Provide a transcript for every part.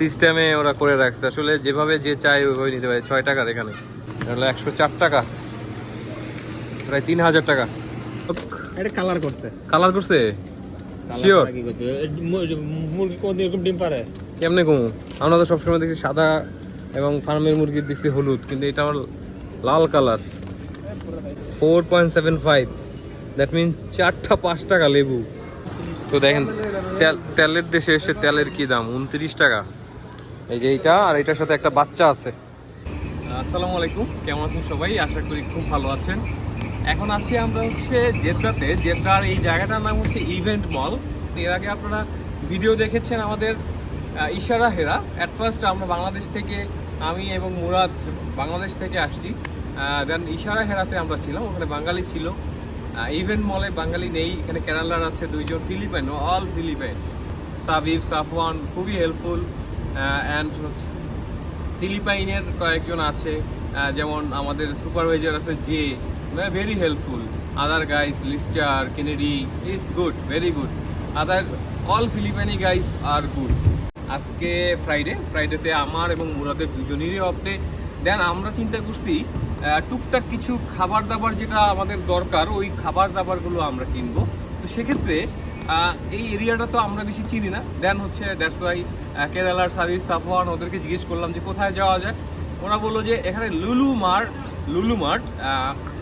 সিস্টেমে ওরা করে রাখছে। আসলে যেভাবে যে চাই ওইভাবে নিতে পারে। ছয় টাকার এখানে। হলো একশো চার টাকা। প্রায় তিন হাজার টাকা। এটা কালার করছে। কালার করছে? মু- মুরগি কোনদিন এরকম ডিম পারে কেমনে কমু আমরা তো সবসময় দেখছি সাদা এবং ফার্মের মুরগির দেখছি হলুদ। কিন্তু এটা আমার লাল colour four point seven five that mean চারটা পাঁচ টাকা লেবু। তো দেখেন তেল তেলের দেশে এসে তেলের কি দাম? উনত্রিশ টাকা। এই যে এইটা, আর এটার সাথে একটা বাচ্চা আছে। আসসালামু আলাইকুম, কেমন আছেন সবাই? আশা করি খুব ভালো আছেন। এখন আছি আমরা হচ্ছে জেদ্রাতে জেদ্রার এই জায়গাটার নাম হচ্ছে ইভেন্ট মল। এর আগে আপনারা ভিডিও দেখেছেন আমাদের ইশারা হেরা। অ্যাট ফার্স্ট আমরা বাংলাদেশ থেকে, আমি এবং মুরাদ বাংলাদেশ থেকে আসছি। দেন ইশারা হেরাতে আমরা ছিলাম, ওখানে বাঙালি ছিল। ইভেন্ট মলে বাঙালি নেই, এখানে কেরালার আছে দুইজন, Philippine all Philippine Sabib, Safwan, খুবই হেল্পফুল অ্যান্ড হচ্ছে ফিলিপাইনের কয়েকজন আছে যেমন আমাদের সুপারভাইজার আছে J very helpful other guys Lister Kennedy is good very good other all Filipino guys R good আজকে ফ্রাইডে ফ্রাইডেতে আমার এবং মুরাদের দুজনেরই ডে দেন আমরা চিন্তা করছি টুকটাক কিছু খাবার দাবার যেটা আমাদের দরকার, ওই খাবার দাবারগুলো আমরা কিনবো। তো সেক্ষেত্রে এই এরিয়াটা তো আমরা বেশি চিনি না। দেন হচ্ছে দ্যাটস ওয়াই কেরালার সার্ভিস সাফওয়ান ওদেরকে জিজ্ঞেস করলাম যে কোথায় যাওয়া যায়। ওরা বলল যে এখানে লুলু মার্ট লুলু মার্ট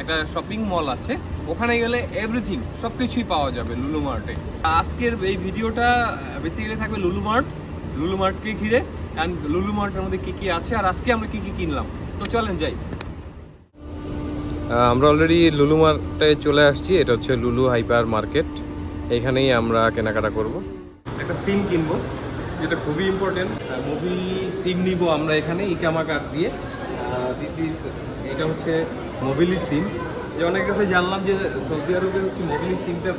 একটা শপিং মল আছে। ওখানে গেলে এভরিথিং সব কিছুই পাওয়া যাবে লুলু মার্টে আজকের এই ভিডিওটা বেসিক্যালি থাকবে লুলু মার্ট লুলু মার্টকে ঘিরে। অ্যান্ড লুলু মার্টের মধ্যে কী কী আছে, আর আজকে আমরা কি কি কিনলাম? তো চলেন যাই। আমরা অলরেডি লুলু মার্টে চলে আসছি। এটা হচ্ছে লুলু হাইপার মার্কেট এখানেই আমরা কেনাকাটা করব। একটা সিম কিনবো, যেটা খুবই ইম্পর্টেন্ট মোবিল সিম নিব আমরা এখানে ইকামা কার্ড দিয়ে দিস ইজ এটা হচ্ছে মোবিলি সিম যে অনেক কাছে জানলাম যে সৌদি আরবে হচ্ছে মোবিলি সিমটা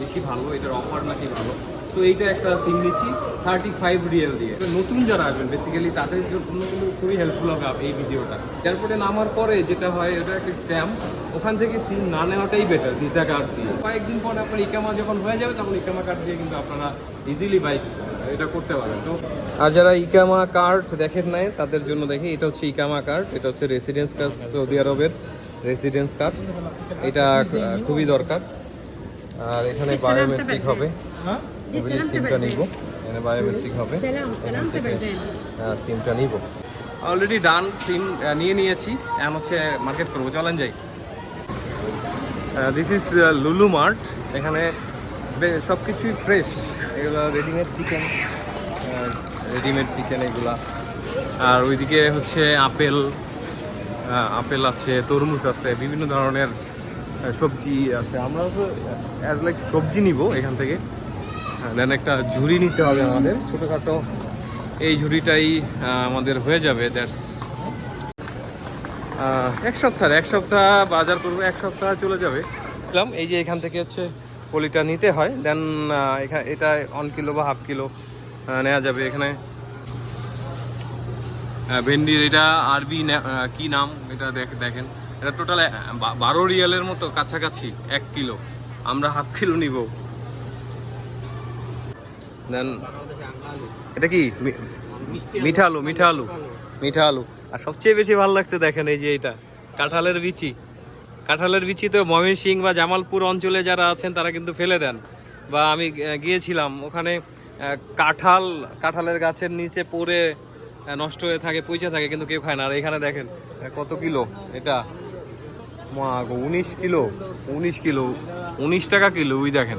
বেশি ভালো, এটার অফার নাকি ভালো। তো এইটা একটা সিম নিচ্ছি থার্টি ফাইভ রিয়েল দিয়ে নতুন যারা আসবেন বেসিক্যালি তাদের জন্য কিন্তু খুবই হেল্পফুল হবে এই ভিডিওটা এয়ারপোর্টে নামার পরে যেটা হয় এটা একটা স্ট্যাম ওখান থেকে সিম না নেওয়াটাই বেটার ভিসা কার্ড দিয়ে। কয়েকদিন পরে আপনার ইকামা যখন হয়ে যাবে তখন ইকামা কার্ড দিয়ে কিন্তু আপনারা ইজিলি বাইক এটা করতে পারেন। তো আর যারা ইকামা কার্ড দেখেন নাই তাদের জন্য দেখি এটা হচ্ছে ইকামা কার্ড এটা হচ্ছে রেসিডেন্স কার্ড সৌদি আরবের রেসিডেন্স কার্ড এটা খুবই দরকার। আর এখানে বায়োমেট্রিক হবে। সিমটা নিব এখানে বায়োমেট্রিক হবে হ্যাঁ সিমটা নিব। অলরেডি ডান সিম নিয়ে নিয়েছি। এখন হচ্ছে মার্কেট করব চলেন যাই। দিস ইজ লুলু মার্ট এখানে সব কিছুই ফ্রেশ এগুলো রেডিমেড চিকেন রেডিমেড চিকেন এগুলা। আর ওইদিকে হচ্ছে আপেল আপেল আছে তরমুজ আছে বিভিন্ন ধরনের সবজি আছে। আমরা তো অ্যাজ লাইক সবজি নিব এখান থেকে। দেন একটা ঝুড়ি নিতে হবে আমাদের, ছোটোখাটো। এই ঝুড়িটাই আমাদের হয়ে যাবে দ্যাটস এক সপ্তাহ এক সপ্তাহ বাজার করব, এক সপ্তাহ চলে যাবে। এই যে এখান থেকে হচ্ছে পলিটা নিতে হয় দেন এখানে এটা অন কিলো বা হাফ কিলো নেওয়া যাবে এখানে। ভেন্ডির এটা আরবি কি নাম এটা দেখ- দেখেন। এটা টোটাল বারো রিয়ালের মতো কাছাকাছি, এক কিলো আমরা হাফ কিলো নিব। দেন। এটা কি? মিঠা আলু মিঠা আলু মিঠা আলু। আর সবচেয়ে বেশি ভালো লাগছে দেখেন এই যে এটা কাঁঠালের বিচি। কাঁঠালের বিচি তো ময়মনসিং বা জামালপুর অঞ্চলে যারা আছেন, তারা কিন্তু ফেলে দেন। বা আমি গিয়েছিলাম, ওখানে কাঁঠাল, কাঁঠালের গাছের নিচে পড়ে নষ্ট হয়ে থাকে পয়সা থাকে, কিন্তু কেউ খায় না। আর এখানে দেখেন কত কিলো এটা? মা উনিশ কিলো উনিশ কিলো, উনিশ টাকা কিলো, ওই দেখেন।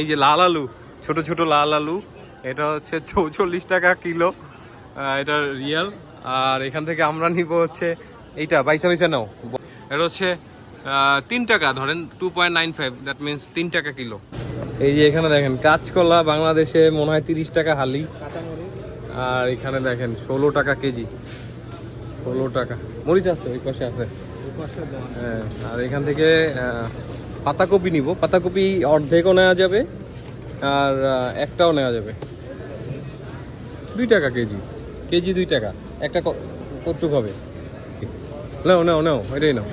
এই যে লাল আলু ছোট ছোট লাল আলু, এটা হচ্ছে চৌচল্লিশ টাকা কিলো এটা রিয়াল। আর এখান থেকে আমরা নিব হচ্ছে এইটা, বাইসা বাইসা নাও। এটা হচ্ছে তিন টাকা, ধরেন two point nine five that means তিন টাকা কিলো। এই যে এখানে দেখেন, কাঁচকলা বাংলাদেশে মনে হয় তিরিশ টাকা হালি। আর এখানে দেখেন, ষোলো টাকা কেজি। ষোলো টাকা। মরিচ আছে ওই পাশে আছে। হ্যাঁ আর এখান থেকে পাতাকপি নিব। পাতাকপি অর্ধেকও নেওয়া যাবে। আর একটাও নেওয়া যাবে। দুই টাকা কেজি। কেজি দুই টাকা। একটা কতটুক হবে? নাও নাও নাও এটাই নাও।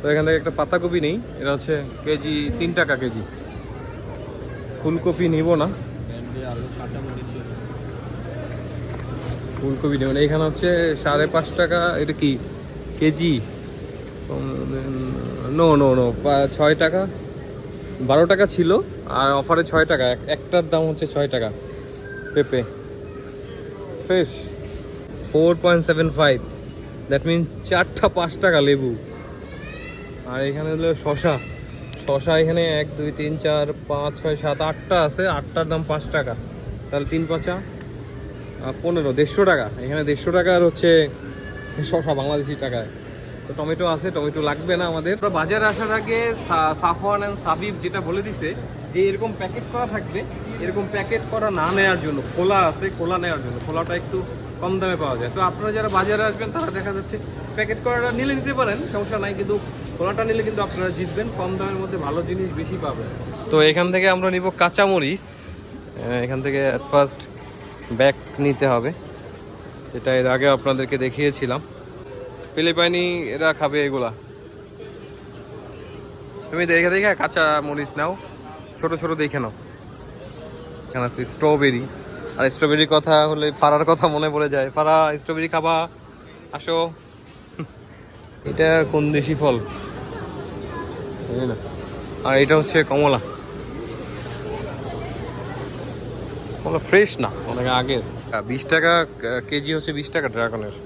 তো এখান থেকে একটা পাতাকপি নেই এটা হচ্ছে কেজি তিন টাকা কেজি। ফুলকপি নিব না। ফুলকপি আলু না। এখানে হচ্ছে সাড়ে পাঁচ টাকা এটা কি? কেজি? নো নো নো ছয় টাকা। বারো টাকা ছিল, আর অফারে ছয় টাকা। এক- একটার দাম হচ্ছে ছয় টাকা। পেঁপে। Fresh. Four point seven five. That mean চারটা পাঁচ টাকা লেবু। আর এখানে হলো শশা শশা এখানে এক, দুই, তিন, চার, পাঁচ, ছয়, সাত, আটটা আছে। আটটার দাম পাঁচ টাকা। তাহলে তিন পাঁচা পনেরো, দেড়শো টাকা। এখানে দেড়শো টাকার হচ্ছে শশা বাংলাদেশি টাকায়। তো টমেটো আছে, টমেটো লাগবে না আমাদের। বাজারে আসার আগে সাফওয়ান অ্যান্ড সাবিব যেটা বলে দিছে যে এরকম প্যাকেট করা থাকবে, এরকম প্যাকেট করা না নেওয়ার জন্য, খোলা আছে, খোলা নেওয়ার জন্য, খোলাটা একটু কম দামে পাওয়া যায়। তো আপনারা যারা বাজারে আসবেন, তারা দেখা যাচ্ছে প্যাকেট করাটা নিলে নিতে পারেন, সমস্যা নাই, কিন্তু খোলাটা নিলে কিন্তু আপনারা জিতবেন, কম দামের মধ্যে ভালো জিনিস বেশি পাবেন। তো এখান থেকে আমরা নিব কাঁচামরিচ। এখান থেকে ফার্স্ট ব্যাগ নিতে হবে। যেটা এর আগে আপনাদেরকে দেখিয়েছিলাম। ফিলিপাইনি এরা খাবে এগুলা। তুমি দেখে দেখে কাঁচা মরিচ নাও, ছোট ছোট দেখে নাও। কেন আছে স্ট্রবেরি আর স্ট্রবেরির কথা হলে ফারার কথা মনে পড়ে যায়। ফারা স্ট্রবেরি খাবা, আসো। এটা কোন দেশি ফল? আর এটা হচ্ছে কমলা। কমলা ফ্রেশ না, অনেক আগের। বিশ টাকা কেজি হচ্ছে বিশ টাকা ড্রাগনের।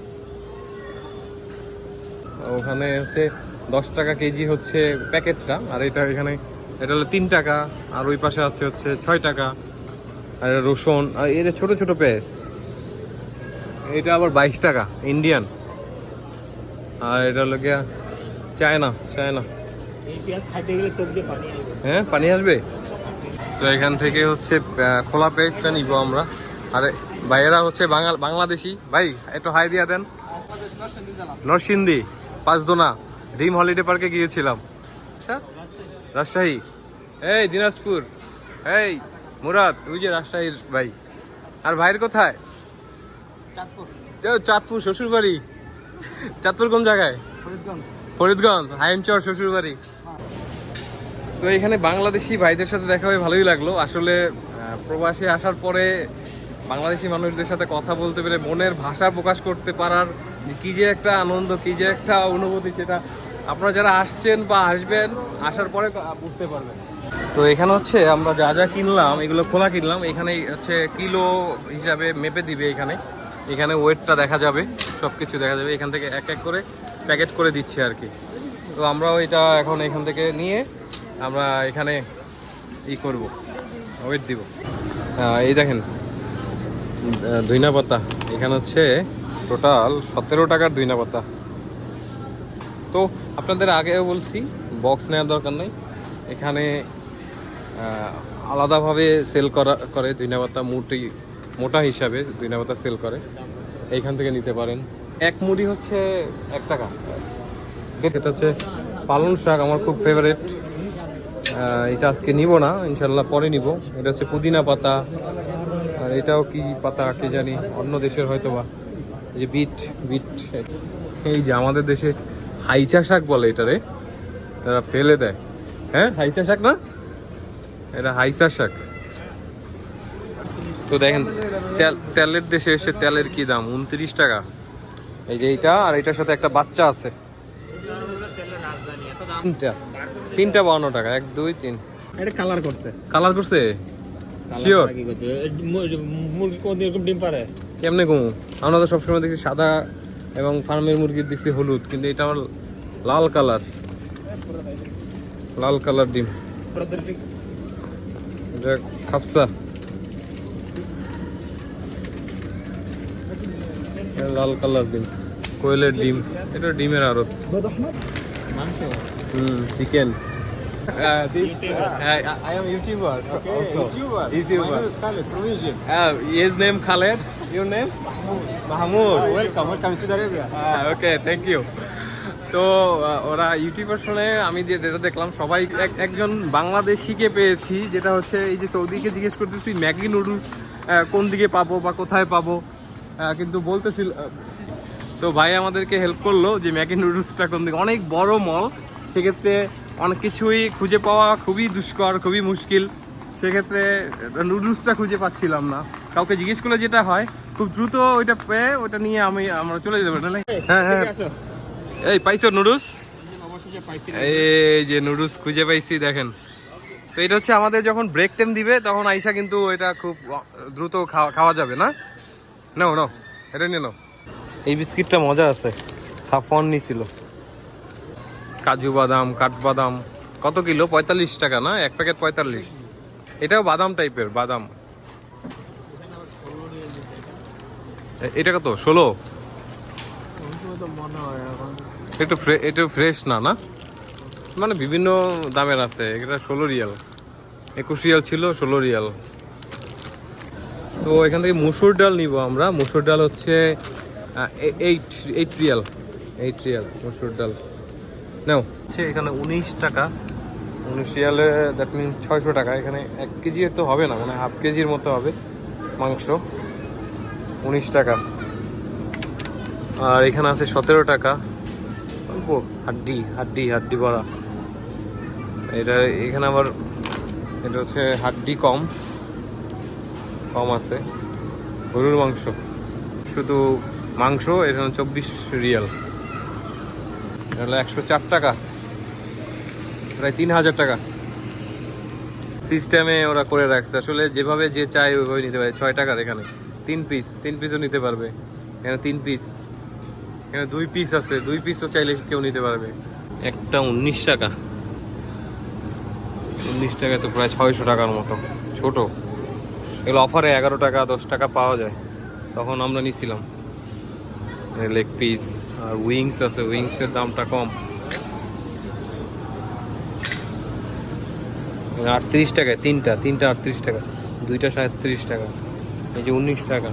ওখানে হচ্ছে দশ টাকা কেজি হচ্ছে প্যাকেটটা আর এটা এখানে এটা হলো তিন টাকা আর ওই পাশে আছে হচ্ছে ছয় টাকা আর রসুন আর এর ছোট ছোট পেঁয়াজ। এটা আবার বাইশ টাকা ইন্ডিয়ান। আর এটা হলো গিয়া চায়না চায়না। হ্যাঁ পানি আসবে? তো এখান থেকে হচ্ছে খোলা পেঁয়াজটা নিব আমরা। আর ভাইয়েরা হচ্ছে বাংলাদেশি। ভাই একটু হাই দিয়া দেন। নরসিংদী। পাঁচদোনা ড্রিম হলিডে পার্কে গিয়েছিলাম। রাজশাহী। এই দিনাজপুর। এই মুরাদ ওই যে রাজশাহীর ভাই। আর ভাইয়ের কোথায়? চাঁদপুর। শ্বশুর বাড়ি চাঁদপুর কোন জায়গায়? ফরিদগঞ্জ। হাইমচর শ্বশুর বাড়ি তো এখানে বাংলাদেশি ভাইদের সাথে দেখা হয়ে ভালোই লাগল। আসলে প্রবাসে আসার পরে বাংলাদেশি মানুষদের সাথে কথা বলতে পেরে মনের ভাষা প্রকাশ করতে পারার কি যে একটা আনন্দ, কি যে একটা অনুভূতি সেটা আপনারা যারা আসছেন বা আসবেন, আসার পরে বুঝতে পারবেন। তো এখানে হচ্ছে আমরা যা যা কিনলাম, এগুলো খোলা কিনলাম এখানে হচ্ছে কিলো হিসাবে মেপে দিবে এখানে। এখানে ওয়েটটা দেখা যাবে সব কিছু দেখা যাবে। এখান থেকে এক এক করে প্যাকেট করে দিচ্ছে আর কি। তো আমরাও এটা এখন এখান থেকে নিয়ে আমরা এখানে ই করব, ওয়েট দিব। এই দেখেন ধইনা পাতা। এখানে হচ্ছে টোটাল সতেরো টাকার ধইনা পাতা। তো আপনাদের আগেও বলছি বক্স নেওয়ার দরকার নেই। এখানে আলাদাভাবে সেল করা, করে ধইনা পাতা, মুটি, মোটা হিসাবে ধইনা পাতা সেল করে। এইখান থেকে নিতে পারেন। এক মুড়ি হচ্ছে এক টাকা। এটা হচ্ছে পালং শাক, আমার খুব ফেভারেট এটা আজকে নিব না, ইনশাল্লাহ পরে নিব। এটা হচ্ছে পুদিনা পাতা এটাও কি পাতা কে জানি অন্য দেশের হয়তো বা যে বিট বিট এই যে আমাদের দেশে হাইচা শাক বলে এটারে। তারা ফেলে দেয়। হ্যাঁ হাইচা শাক না? এটা হাইচা শাক। তো দেখেন তেল তেলের দেশে এসে তেলের কি দাম? উনত্রিশ টাকা। এই যে এইটা আর এটার সাথে একটা বাচ্চা আছে। তিনটা। তিনটা বাউন্ন টাকা এক দুই তিন। এটা কালার করছে। কালার করছে? মুরগি এরকম ডিম পারে? কেমনে কমু? আমরা তো সবসময় দেখছি সাদা এবং ফার্মের মুরগির দেখছি হলুদ কিন্তু এটা আমার লাল কালার। লাল কালার ডিম। এটা খাপসা। লাল কালার ডিম। কোয়েলের ডিম। এটা ডিমের আড়ত। মাংস? হুম chicken. Uh, this, uh, I, am YouTuber. Okay, YouTuber. YouTuber. My name is Khaled from Egypt. Uh, his name Khaled. Your name? Mahmoud. Welcome, welcome Saudi Arabia. Okay thank you তো ওরা YouTuber শুনে আমি যে যেটা দেখলাম সবাই এক- একজন বাংলাদেশিকে পেয়েছি যেটা হচ্ছে এই যে সৌদিকে জিজ্ঞেস করতেছি ম্যাগি নুডলস কোন দিকে পাবো বা কোথায় পাবো কিন্তু বলতেছিল তো ভাই আমাদেরকে হেল্প করল যে ম্যাগি নুডলসটা কোন দিকে অনেক বড় মল সেক্ষেত্রে অনেক কিছুই খুঁজে পাওয়া খুবই দুষ্কর খুবই মুশকিল। সেক্ষেত্রে নুডলসটা খুঁজে পাচ্ছিলাম না। কাউকে জিজ্ঞেস করলে যেটা হয় খুব দ্রুত ওইটা পেয়ে ওটা নিয়ে আমি আমরা চলে যাব নাহলে হ্যাঁ হ্যাঁ। এই পাইছো নুডলস এই যে নুডলস খুঁজে পাইছি দেখেন। তো এটা হচ্ছে আমাদের যখন ব্রেক টাইম দিবে তখন আইসা কিন্তু এটা খুব দ্রুত খাওয়া খাওয়া যাবে না? নাও নাও। এটা নিয়ে নাও। এই বিস্কিটটা মজা আছে। সাফন নিছিল। কাজু বাদাম, কাঠবাদাম, কত কিলো? পঁয়তাল্লিশ টাকা, না? এক প্যাকেট পঁয়তাল্লিশ। এটাও বাদাম টাইপের, বাদাম। এটা কত? ষোলো? একটু ফ্রে- একটু ফ্রেশ না না? মানে বিভিন্ন দামের আছে, এটা ষোলো রিয়াল। একুশ রিয়াল ছিল, ষোলো রিয়াল। তো এখান থেকে মুসুর ডাল নিব আমরা। মুসুর ডাল হচ্ছে eight eight riyal eight riyal মুসুর ডাল। নাও। এখানে উনিশ টাকা। উনিশ রিয়ালে দ্যাট মিন ছয়শো টাকা। এখানে এক কেজি তো হবে না মানে হাফ কেজির মতো হবে মাংস। উনিশ টাকা। আর এখানে আছে সতেরো টাকা। অল্প হাড্ডি হাড্ডি হাড্ডি ভরা এটা এখানে আবার এটা হচ্ছে হাড্ডি কম। কম আছে। গরুর মাংস। শুধু মাংস এখানে চব্বিশ রিয়াল। এটা একশো চার টাকা। প্রায় তিন হাজার টাকা। সিস্টেমে ওরা করে রাখছে। আসলে যেভাবে যে চায় ওইভাবে নিতে পারে। ছয় টাকার এখানে। তিন পিস তিন পিসও নিতে পারবে। এখানে তিন পিস এখানে দুই পিস আছে। দুই পিসও চাইলে কেউ নিতে পারবে। একটা উনিশ টাকা। উনিশ টাকা তো প্রায় ছয়শো টাকার মতো। ছোট। এগুলো অফারে এগারো টাকা, দশ টাকা পাওয়া যায়। তখন আমরা নিছিলাম। লেগ পিস আর উইংস আছে উইংসের দামটা কম আটত্রিশ টাকায়, তিনটা তিনটা আটত্রিশ টাকা। দুইটা সাঁত্রিশ টাকা। এই যে উনিশ টাকা।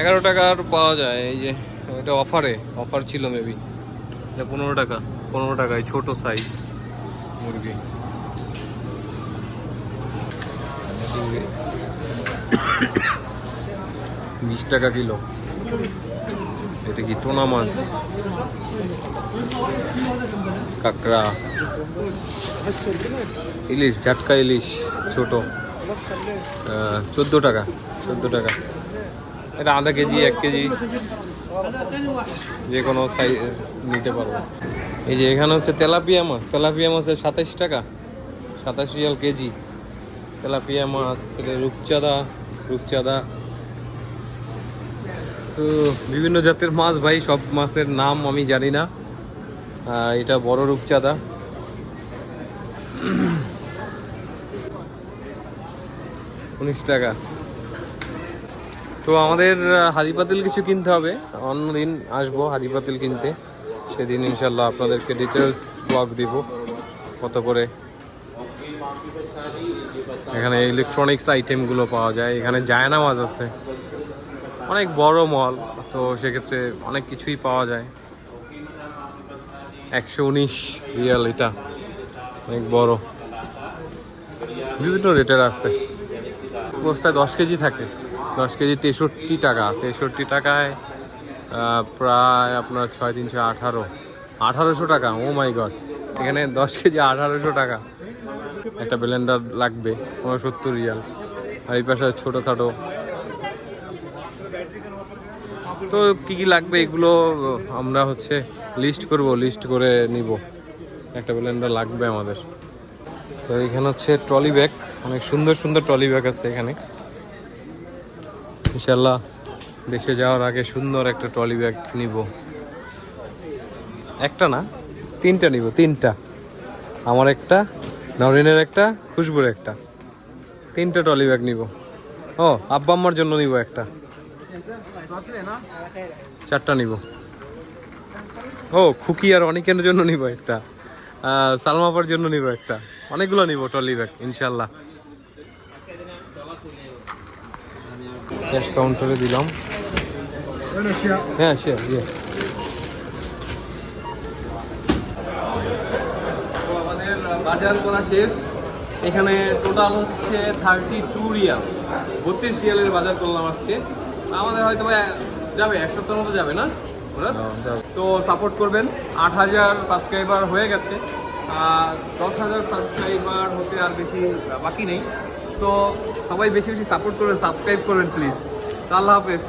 এগারো টাকার পাওয়া যায়, এই যে এটা অফারে অফার ছিল মেবি পনেরো টাকা। পনেরো টাকায়, ছোট সাইজ মুরগি। বিশ টাকা কিলো। এটা কি টোনা মাছ? কাঁকড়া। ইলিশ ঝাটকা ইলিশ, ছোট। চোদ্দ টাকা চোদ্দ টাকা। এটা আধা কেজি, এক কেজি। যে কোনো সাইজ নিতে পারব। এই যে এখানে হচ্ছে তেলাপিয়া মাছ। তেলাপিয়া মাছের সাতাইশ টাকা। সাতাশ রিয়াল কেজি। তেলাপিয়া মাছ রূপচাঁদা রূপচাঁদা। তো বিভিন্ন জাতের মাছ ভাই, সব মাছের নাম আমি জানি না। আর এটা বড় রূপচাঁদা। উনিশ টাকা। তো আমাদের হাড়ি পাতিল কিছু কিনতে হবে। অন্যদিন আসব হাড়ি পাতিল কিনতে। সেদিন ইনশাল্লাহ আপনাদেরকে ডিটেলস ব্লগ দিব। কত করে। এখানে ইলেকট্রনিক্স আইটেমগুলো পাওয়া যায়। এখানে জায়না মাছ আছে। অনেক বড় মল, তো সেক্ষেত্রে অনেক কিছুই পাওয়া যায়। একশো উনিশ রিয়াল এটা, অনেক বড়। বিভিন্ন রেটের আছে। বস্তায় দশ কেজি থাকে। দশ কেজি তেষট্টি টাকা। তেষট্টি টাকায় প্রায় আপনার ছয় তিনশো আঠারো। আঠারোশো টাকা, ও মাই গড। এখানে দশ কেজি আঠারোশো টাকা। একটা ব্লেন্ডার লাগবে উনসত্তর রিয়াল। আর এই পাশে ছোটোখাটো তো কি কি লাগবে এগুলো আমরা হচ্ছে লিস্ট করব লিস্ট করে নিব। একটা ব্লেন্ডার লাগবে আমাদের। তো এখানে হচ্ছে ট্রলি ব্যাগ অনেক সুন্দর সুন্দর ট্রলি ব্যাগ আছে এখানে। ইনশাল্লাহ দেশে যাওয়ার আগে সুন্দর একটা ট্রলি ব্যাগ নিব। একটা না? তিনটা নিব, তিনটা। আমার একটা, নরিনের একটা, খুশবুর একটা। তিনটা ট্রলি ব্যাগ নিব। ও, আব্বা আম্মার জন্য নিব একটা। চারটা নিব। ও খুকি আর অনেকের জন্য নিব একটা। সালমাপার জন্য নিব একটা। অনেকগুলো নিব ট্রলি ব্যাগ ইনশাল্লাহ। ক্যাশ কাউন্টারে দিলাম। হ্যাঁ সে ইয়ে বাজার করা শেষ। এখানে টোটাল হচ্ছে থার্টি টু রিয়াল। বত্রিশ রিয়ালের বাজার করলাম আজকে। আমাদের হয়তো যাবে এক সপ্তাহের মতো যাবে না? ওরা তো সাপোর্ট করবেন। আট হাজার সাবস্ক্রাইবার হয়ে গেছে। আর দশ হাজার সাবস্ক্রাইবার হতে আর বেশি বাকি নেই। তো সবাই বেশি বেশি সাপোর্ট করবেন সাবস্ক্রাইব করবেন প্লিজ আল্লাহ হাফেজ।